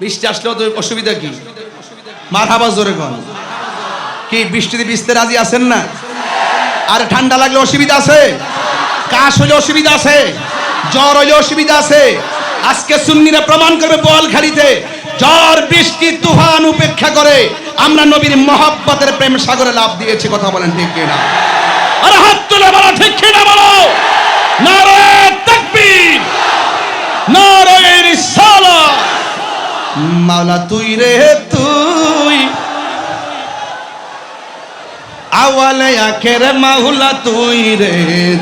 বৃষ্টি আসলেও তো অসুবিধা কি? মার হাবা জোরে কন। কি, বৃষ্টিতে ভিজতে রাজি আছেন না? আর ঠান্ডা লাগলে অসুবিধা আছে? কাশ হলে অসুবিধা আছে? জ্বর হলে অসুবিধা আছে? আজকে সুন্নিরা প্রমাণ করবে বোয়ালখালীতে জ্বর, বৃষ্টি, তুফান উপেক্ষা করে আমরা নবীর মহাব্বতের প্রেম সাগরে লাভ দিয়েছি, কথা বলেন ঠিক কিনা? আরে হাত তুলে বলো, ঠিক কিনা বলো? নারে তাকবীর নারে রিসালাত। মাওলা তুই রে তুই। আওয়ালে আখের মাওলা তুই রে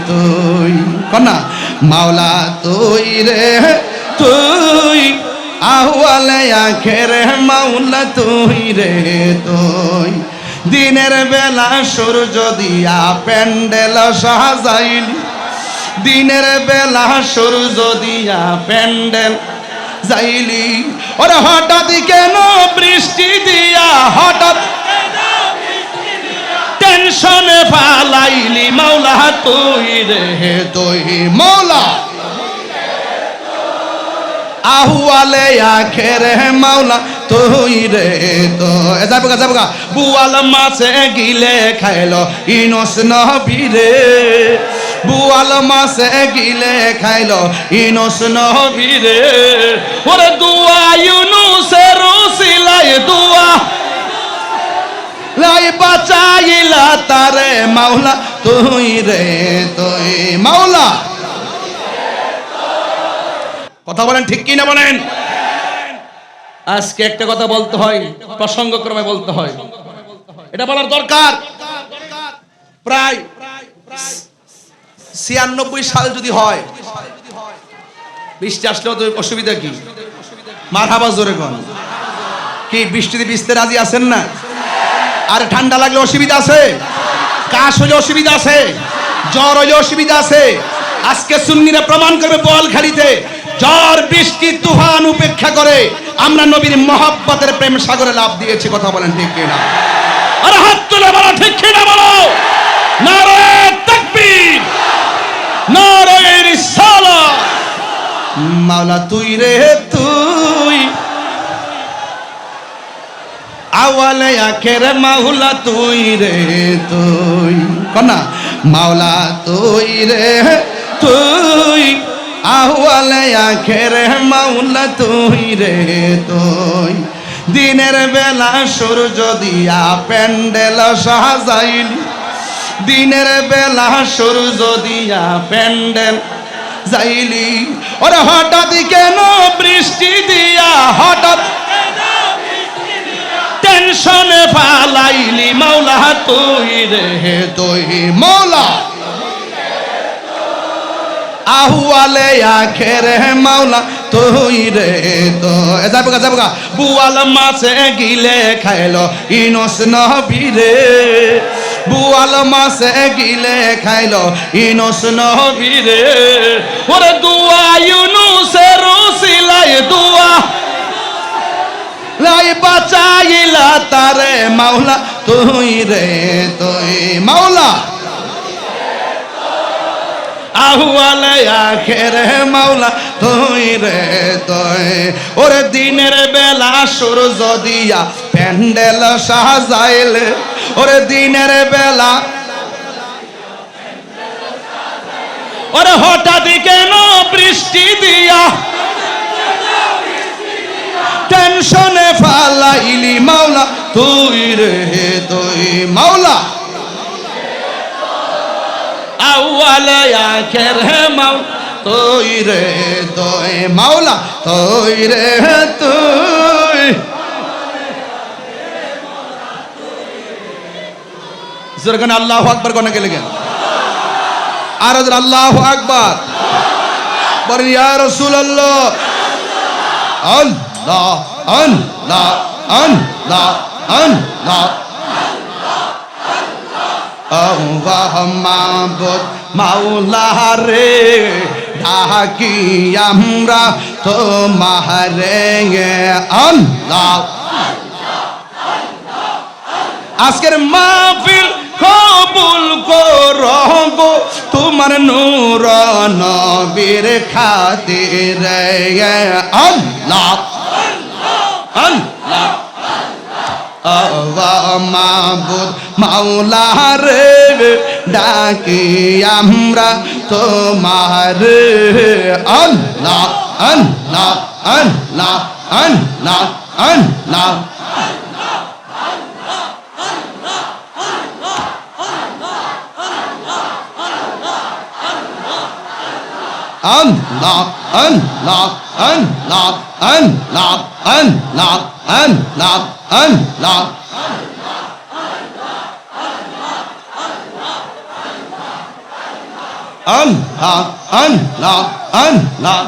তুই। কনা মাওলা তুই রে তুই। আওয়ালে আখের মাওলা তুই রে তুই। দিনের বেলা সূর্য দিয়া প্যান্ডেল সাজাইলি। দিনের বেলা সূর্য দিয়া প্যান্ডেল যাইলি? ওরে হঠাৎ কেন বৃষ্টি দিয়া, হঠাৎ টেনশনে পালাইলি মাওলা তুই রে তুই মাওলা আহুয়ালে আখের মাওলা তুই রে তো এ যাব গা যাব গা বুয়াল মাছে গিলে খাইলো ইনস নবীরে। বুয়াল মাছে গিলে খাইলো। ইনস নবীরে, ওরে দুয়া ইউনুসের রসিলাই দুয়া। লাই বাঁচাইলা তারে মাওলা, তুই রে, তুই মাওলা। কথা বলেন ঠিক কি না বলেন? আজকে একটা কথা বলতে হয় প্রসঙ্গ প্রসঙ্গক্রমে বলতে হয়। এটা বলার দরকার। প্রায় ছিয়ানব্বই সাল যদি হয়, বৃষ্টি আসলেও অসুবিধা কি? মার হাবা জোরে কন। কি, বৃষ্টিতে ভিজতে রাজি আছেন না? আর ঠান্ডা লাগলে অসুবিধা আছে? কাশ হলে অসুবিধা আছে? জ্বর হলে অসুবিধা আছে? আজকে সুন্নিরা প্রমাণ করবে বোয়ালখালীতে জ্বর, বৃষ্টি, তুফান উপেক্ষা করে আমরা নবীর মহাব্বতের প্রেম সাগরে লাভ দিয়েছি, কথা বলেন ঠিক কিনা? আরে হাত তুলে বলো, ঠিক কিনা বলো নারে তাকবীর নারে রিসালাত মাওলা, তুই রে তুই। আওয়ালে আখের মাওলা, তুই রে তুই। কনা মাওলা, তুই রে তুই। আওয়ালে আখের মাওলা, তুই রে তুই। দিনের বেলা সূর্য দিয়া প্যান্ডেল সাজাইলি। দিনের বেলা সূর্য দিয়া প্যান্ডেল যাইলি? ওরে হঠাৎ কেন বৃষ্টি দিয়া হঠাৎ টেনশনে পালাইলি মাওলা তুই রে তুই মাওলা। আহুয়ালে আখের মাওলা তুই রে তো এ যাব গা যাব গা বুয়াল মাছে গিলে খাইলো ইনস নবীরে বুয়াল মাসে গিলে খাইল ইনস নবীরে। ওরে দুয়া ইউনুসের রসিলাই দুয়া। লাই বাঁচাইলা তারে মাওলা, তুই রে, তুই মাওলা। আহুয়ালে আখের মাওলা তুই রে তুই ওরে দিনের বেলা সূর্য দিয়া প্যান্ডেল সাজাইলে। ওরে দিনের বেলা ওরে হঠাৎ কেন বৃষ্টি দিয়া টেনশনে ফালাইলি মাওলা তুই রে তুই মাওলা মাওলা তুই রে তুই যেরকম আল্লাহ আকবর কোনে গেলে গেল আর আল্লাহ আকবর। বলেন, ইয়া রাসূলুল্লাহ। আল্লাহ আল্লাহ আল্লাহ আল্লাহ আল্লাহ। মাবুদ মাওলা রে ডাকি আমরা তোমারে আল্লাহ। আজকের মাহফিল কবুল করো গো তোমার নূর নবীর খাতির আল্লাহ আল্লাহ। আল্লাহ। মাবুদ মাওলা রে ডাকি আমরা তোমার আল্লাহ আল্লাহ আল্লাহ আল্লাহ আল্লাহ Allah, Allah, Allah, Allah, Allah, Allah, Allah. Allah, Allah, Allah.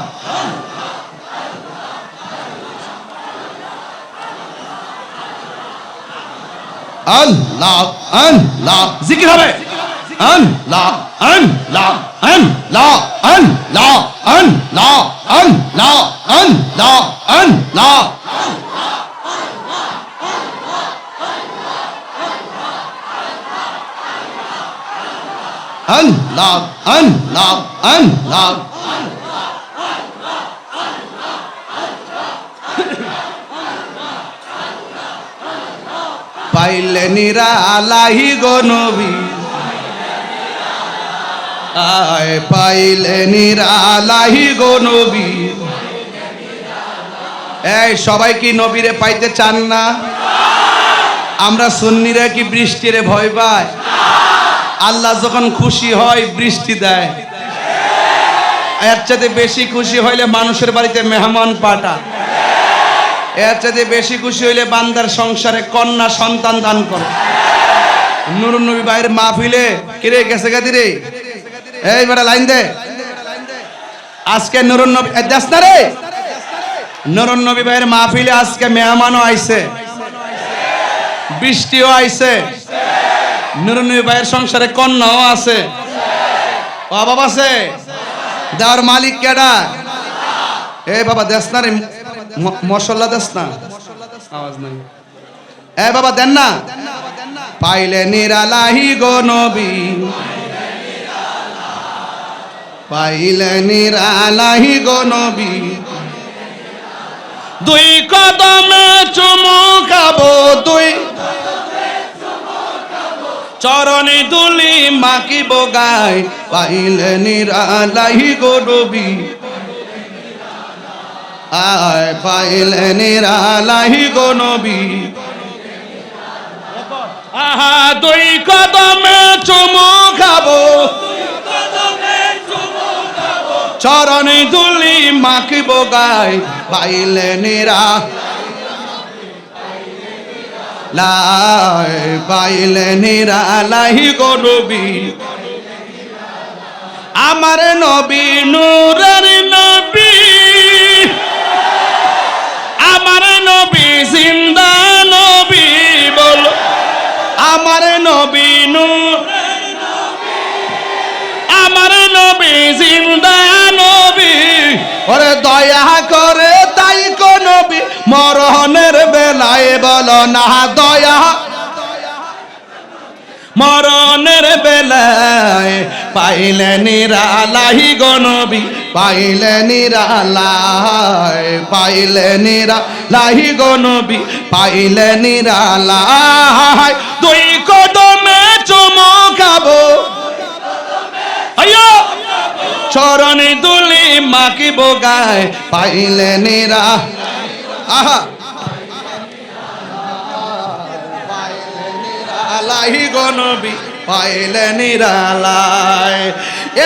আল্লাহ আল্লাহ জিকির হবে আল্লাহ আল্লাহ আল্লাহ আল্লাহ আল্লাহ আল্লাহ আল্লাহ আল্লাহ আল্লাহ আল্লাহ আল্লাহ পাইলে নিরা আলাহি গো নবী। আয়, পাইলে নিরা আলাহি গো নবী। এই, সবাই কি নবীরে পাইতে চান না? আমরা সুন্নিরা কি বৃষ্টিরে ভয় পায়? আল্লাহ যখন খুশি হয় বৃষ্টি দেয়। এর চাইতে বেশি খুশি হইলে মানুষের বাড়িতে মেহমান পাঠা। এর চাইতে বেশি খুশি হইলে বান্দার সংসারে কন্যা সন্তান দান করে। নুরুন নবী ভাইয়ের মাহফিলে কিরে গেছে গাদি রে এই বেটা লাইন দে। আজকে নুরুন নবী এ, না রে। নুরুন নবী ভাইয়ের মাহফিলে আজকে মেহমানও আইছে। বৃষ্টিও আইছে। নুরুন নবী ভাইয়ের সংসারে কন্যাও আছে। অভাব আছে? দেওয়ার মালিক কেডা? এ বাবা দেশ না রে মশলা দেশ না। আওয়াজ নাই। এ বাবা, দেন না। পাইলে নিরালাহি গো নবী। পাইলে নিরালাহি গো নবী। দুই কদমে চুমু খাব দুই। চরণে দুলি মাকি বগাই পাইলে নিরালাই গরবি আয়, পাইলে নিরালাই গনবি আহা, দুই কদমে চুমু খাব। চরণে দুলি মাকি বগাই পাইলে নিরা লাই পাইলে নিরা লাহি গো নবী আমার নবী নূরের নবী। আমার নবী জিন্দা নবী বল। আমার নবী নূর। আমার নবী জিন্দা নবী। ওরে দয়া করে তাই কো নবী বেলায় বল না, দয়া। মরণের বেলায় পাইলে নিরালাহি গনবী পাইলে নিরালায় পাইলে নিরালাহি গনবী পাইলে নিরালায় দুই কদমে চমকাবো আಯ್ಯೋ চরণে দুলি মাকিব গায়, পাইলে নিরা আহা! আলাহি গনবি পাইলে নিরালায়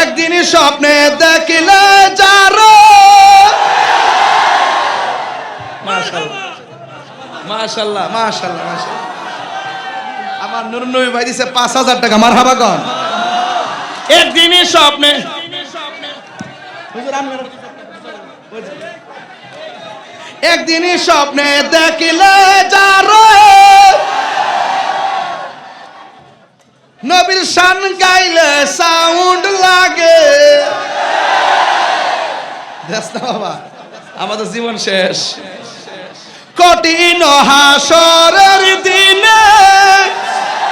একদিন স্বপ্নে দেখিলে যার মাশাল্লাহ মাশাল্লাহ মাশাল্লাহ আমার নুর নবী ভাই দিছে পাঁচ হাজার টাকা মার হাবা কন। একদিনই স্বপ্নে একদিনই স্বপ্নে দেখিলে যার নবীর শান গাইলে সাউন্ড লাগে। বাবা, আমাদের জীবন শেষ। কঠিন হাসরের দিনে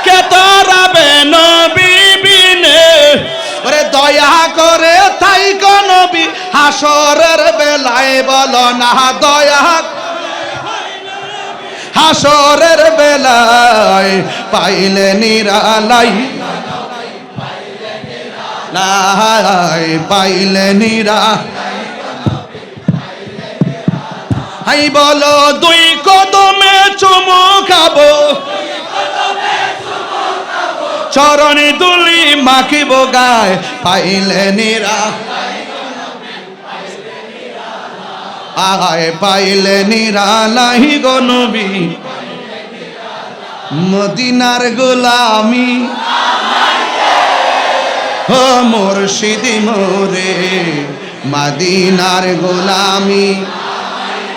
কে তরাবে নবী বিনে। ওরে দয়া করে তাই নবী হাসরের বেলায় বলো না, দয়া হাসরের বেলায় পাইলে নিরালাই। লাই পাইলে নিরা হাই বলো, দুই কদমে চুমু খাব। চরণে দুলি মাখিব গায়, পাইলে নিরা আয় পাইলে নিরালাহি গো নবী। মদিনার গোলামি। ও মুর্শিদি মোরে মদিনার গোলামি।